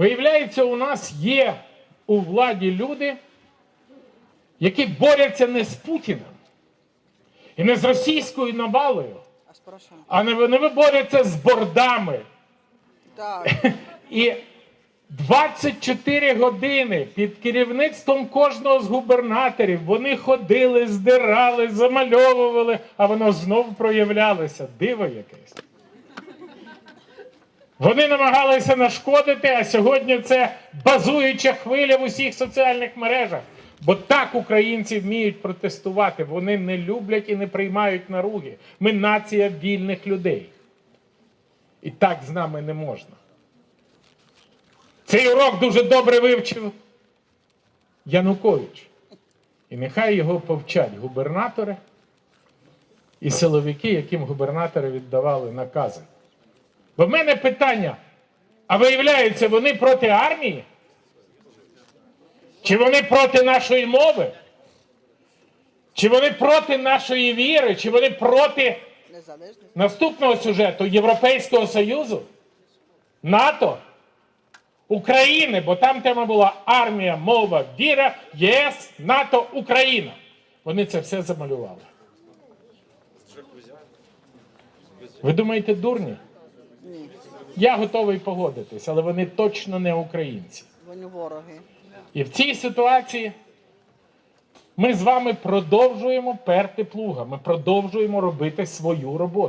Виявляється, у нас є у владі люди, які борються не з Путіним і не з російською навалою, А не вони борються з бордами. Так. І 24 години під керівництвом кожного з губернаторів вони ходили, здирали, замальовували, а воно знову проявлялося. Диво якесь. Вони намагалися нашкодити, а сьогодні це базуюча хвиля в усіх соціальних мережах. Бо так українці вміють протестувати. Вони не люблять і не приймають наруги. Ми нація вільних людей. І так з нами не можна. Цей урок дуже добре вивчив Янукович. І нехай його повчать губернатори і силовики, яким губернатори віддавали накази. Бо в мене питання: а виявляється, вони проти армії? Чи вони проти нашої мови? Чи вони проти нашої віри? Чи вони проти наступного сюжету Європейського Союзу, НАТО, України, бо там тема була армія, мова, віра, ЄС, НАТО, Україна. Вони це все замалювали. Ви думаєте, дурні? Ні. Я готовий погодитись, але вони точно не українці. Вони вороги. І в цій ситуації ми з вами продовжуємо перти плуга, ми продовжуємо робити свою роботу.